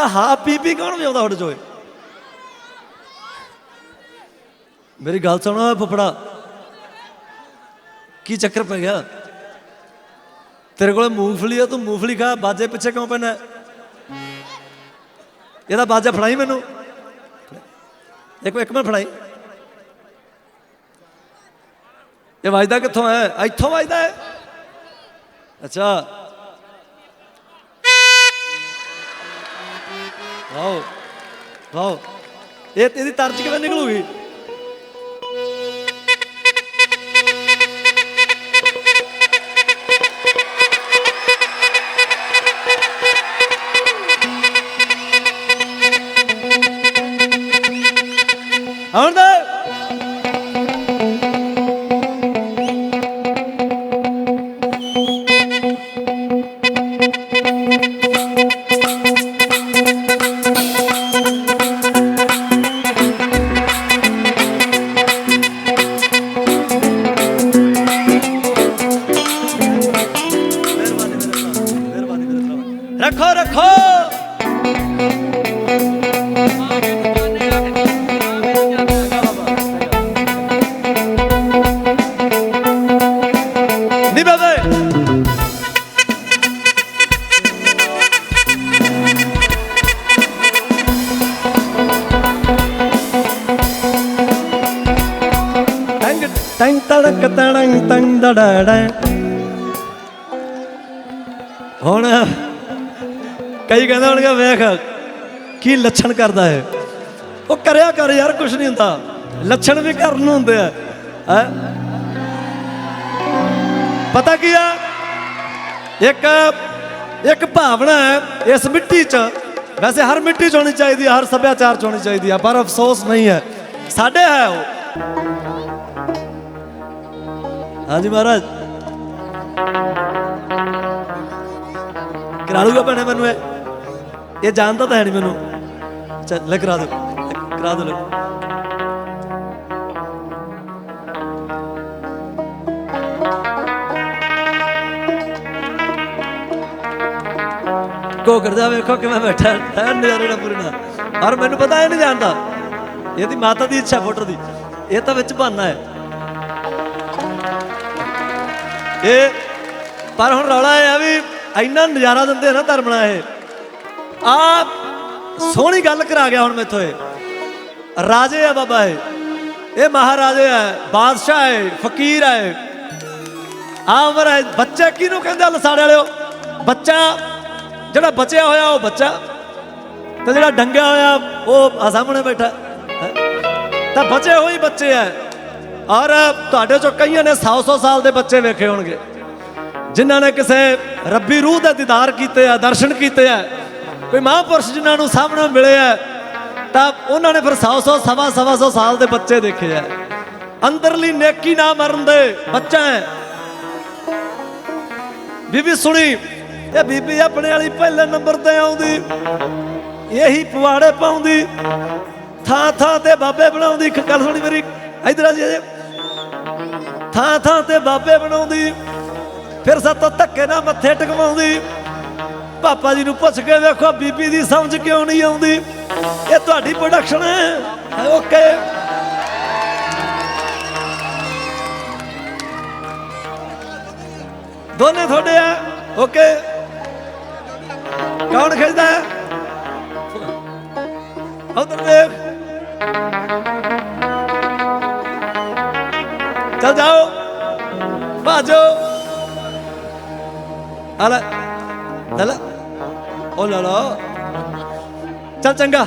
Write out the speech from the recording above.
ਅੱਛਾ ਹਾਂ ਪੀ ਪੀ ਕੌਣ ਵਜਾਉਂਦਾ ਤੁਹਾਡੇ ਚੋਂ? ਮੇਰੀ ਗੱਲ ਸੁਣੋ ਓਏ ਕੀ ਚੱਕਰ ਪੈ ਗਿਆ? ਤੇਰੇ ਕੋਲ ਮੂੰਗਫਲੀ ਆ, ਤੂੰ ਮੂੰਗਫਲੀ ਖਾ, ਬਾਜੇ ਪਿੱਛੇ ਕਿਉਂ ਪੈਣਾ? ਇਹਦਾ ਬਾਜਾ ਫੜਾਈ ਮੈਨੂੰ। ਦੇਖੋ ਇੱਕ ਮਿੰਟ ਫੜਾਈ। ਇਹ ਵਾਜਦਾ ਕਿੱਥੋਂ ਹੈ? ਇੱਥੋਂ ਵਾਜਦਾ ਹੈ। ਅੱਛਾ। Wow wow. ਇਹ ਤੇਰੀ ਤਰਜ ਕਿਵੇਂ ਨਿਕਲੂਗੀ? ਹੁਣ ਦੇ ਰੱਖੋ ਰੱਖੋ। ਟੰਗ ਤੜਕ ਤੜੰਗ ਤੰਗ ਦੜੜ ਹੁਣ ਕਈ ਕਹਿੰਦੇ ਹੋਣਗੇ, ਵੇਖ ਕੀ ਲੱਛਣ ਕਰਦਾ ਹੈ ਉਹ ਕਰਿਆ ਕਰ ਯਾਰ ਕੁਝ ਨਹੀਂ ਹੁੰਦਾ। ਲੱਛਣ ਵੀ ਕਰਨ ਹੁੰਦੇ ਆ, ਹੈ। ਪਤਾ ਕੀ ਆ? ਇੱਕ ਇੱਕ ਭਾਵਨਾ ਹੈ, ਇਸ ਮਿੱਟੀ 'ਚ, ਵੈਸੇ ਹਰ ਮਿੱਟੀ 'ਚ ਹੋਣੀ ਚਾਹੀਦੀ ਹੈ ਹਰ ਸੱਭਿਆਚਾਰ 'ਚ ਹੋਣੀ ਚਾਹੀਦੀ ਹੈ ਪਰ ਅਫਸੋਸ ਨਹੀਂ ਹੈ। ਸਾਡੇ ਹੈ ਉਹ। ਹਾਂਜੀ ਮਹਾਰਾਜ। ਕਰਾ ਲੂਗਾ ਭੈਣੇ ਮੈਨੂੰ ਇਹ। ਇਹ ਜਾਣਦਾ ਤਾਂ ਹੈ ਨਹੀਂ ਮੈਨੂੰ। ਚੱਲ, ਲੈ ਕਰਾ ਦੋ। ਕਰਾ ਦੋ ਲੈ। ਕੋ ਕਰਦਾ ਵੇਖੋ ਕਿਵੇਂ ਬੈਠਾ ਹੈ। ਨਜ਼ਾਰੇ ਨਾਲ ਪੂਰੀ ਨਾਲ। ਔਰ ਮੈਨੂੰ ਪਤਾ ਇਹ ਨਹੀਂ ਜਾਣਦਾ। ਇਹਦੀ ਮਾਤਾ ਦੀ ਇੱਛਾ ਫੋਟੋ ਦੀ। ਇਹ ਤਾਂ ਵਿੱਚ ਬਹਾਨਾ ਹੈ। ਇਹ ਪਰ ਹੁਣ ਰੌਲਾ ਇਹ ਆ ਵੀ ਇੰਨਾ ਨਜ਼ਾਰਾ ਦਿੰਦੇ ਆ ਨਾ ਧਰਮਣਾ ਇਹ। ਆ ਸੋਹਣੀ ਗੱਲ ਕਰਾ ਗਿਆ ਹੁਣ ਮੈਥੋਂ ਇਹ। ਰਾਜੇ ਆ ਬਾਬਾ ਇਹ। ਇਹ ਮਹਾਰਾਜੇ ਆ, ਬਾਦਸ਼ਾਹ ਹੈ, ਫਕੀਰ ਹੈ ਆ ਉਮਰ ਬੱਚਾ ਕਿਹਨੂੰ ਕਹਿੰਦੇ ਆ ਲਸਾੜੇ ਵਾਲਿਓ? ਬੱਚਾ, ਜਿਹੜਾ ਬਚਿਆ ਹੋਇਆ ਉਹ ਬੱਚਾ। ਤੇ ਜਿਹੜਾ ਡੰਗਿਆ ਹੋਇਆ, ਉਹ ਆ ਸਾਹਮਣੇ ਬੈਠਾ। ਤਾਂ ਬਚੇ ਹੋਏ ਬੱਚੇ ਆ। ਔਰ ਤੁਹਾਡੇ ਚੋਂ ਕਈਆਂ ਨੇ 100-100 ਸਾਲ ਦੇ ਬੱਚੇ ਵੇਖੇ ਹੋਣਗੇ। ਜਿਨ੍ਹਾਂ ਨੇ ਕਿਸੇ ਰੱਬੀ ਰੂਹ ਦਾ ਦੀਦਾਰ ਕੀਤੇ ਆ, ਦਰਸ਼ਨ ਕੀਤੇ ਆ। ਕੋਈ ਮਹਾਂਪੁਰਸ਼ ਜਿਨ੍ਹਾਂ ਨੂੰ ਸਾਹਮਣੇ ਮਿਲੇ ਆ, ਤਾਂ ਉਹਨਾਂ ਨੇ ਫਿਰ 100-100 ਸਵਾ ਸਵਾ ਸੌ ਸਾਲ ਦੇ ਬੱਚੇ ਦੇਖੇ ਆ। ਅੰਦਰਲੀ ਨੇਕੀ ਨਾ ਮਰਨ ਦੇ ਬੱਚਾ ਹੈ। ਬੀਬੀ ਸੁਣੀ, ਇਹ ਬੀਬੀ ਆਪਣੇ ਵਾਲੀ ਪਹਿਲੇ ਨੰਬਰ ਤੇ ਆਉਂਦੀ, ਇਹੀ ਪਵਾੜੇ ਪਾਉਂਦੀ, ਥਾਂ ਥਾਂ ਤੇ ਬਾਬੇ ਬਣਾਉਂਦੀ, ਇੱਕ ਗੱਲ ਸੁਣੀ ਮੇਰੀ, ਇਧਰ ਆ ਜੀ। ਥਾਂ ਥਾਂ ਤੇ ਬਾਬੇ ਬਣਾਉਂਦੀ, ਫਿਰ ਸਾਤੋਂ ਧੱਕੇ ਨਾਲ ਮੱਥੇ ਟਕਵਾਉਂਦੀ ਪਾਪਾ ਜੀ ਨੂੰ ਪੁੱਛ ਕੇ ਵੇਖੋ, ਬੀਬੀ ਦੀ ਸਮਝ ਕਿਉਂ ਨਹੀਂ ਆਉਂਦੀ? ਇਹ ਤੁਹਾਡੀ ਪ੍ਰੋਡਕਸ਼ਨ ਹੈ। ਓਕੇ। ਦੋਨੇ ਤੁਹਾਡੇ ਆ। ਓਕੇ। ਕੌਣ ਖੇਡਦਾ ਹੈ? ਉਧਰ ਦੇਖ। ਚਲ ਜਾਓ। ਬਾਜੋ ਹਲਾ ਹਲਾ ਓ ਲਾ ਲਾ ਚਲ ਚੰਗਾ